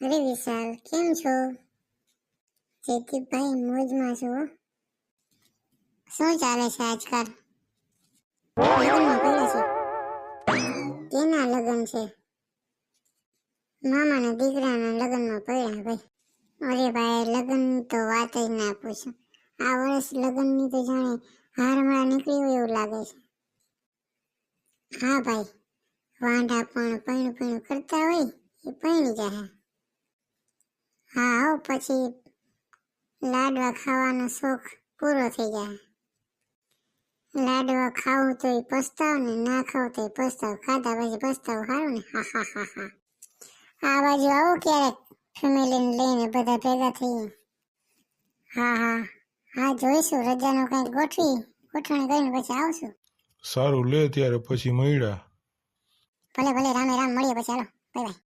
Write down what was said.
અરે વિશાલ, કેમ છો? જેતીભાઈ મોજમાં છો? શું ચાલે છે આજકાલ? કેના લગ્ન છે? મામાના દીકરાના લગ્નમાં પડ્યા ભાઈ. અરે ભાઈ લગ્ન તો વાત જ ના પૂછો. આ વર્ષ લગ્નની તો જાણે હારમાં નીકળી હોય એવું લાગે છે. હા ભાઈ, વાંઢા પણ પૈણું પૈણું કરતા હોય, એ પૈણી જાય પછી લાડવા ખાવાનો શોખ પૂરો થઈ જાય. લાડવા ખાવું તો પસ્તાવ ને ના ખાવ તો પસ્તાવ. ખાધા પછી પસ્તાવ સારું ને? હા હા હા હા. આ બાજુ આવો ક્યારેક ફેમિલીને લઈને બધા ભેગા થઈએ. હા હા. હા જોઈશું. રજાનો કંઈક ગોઠવી ગોઠવણી કરીને પછી આવશું. સારું લે ત્યારે પછી મળ્યા. ભલે ભલે. રામે રામ મળીએ પછી. હાલો બાય બાય.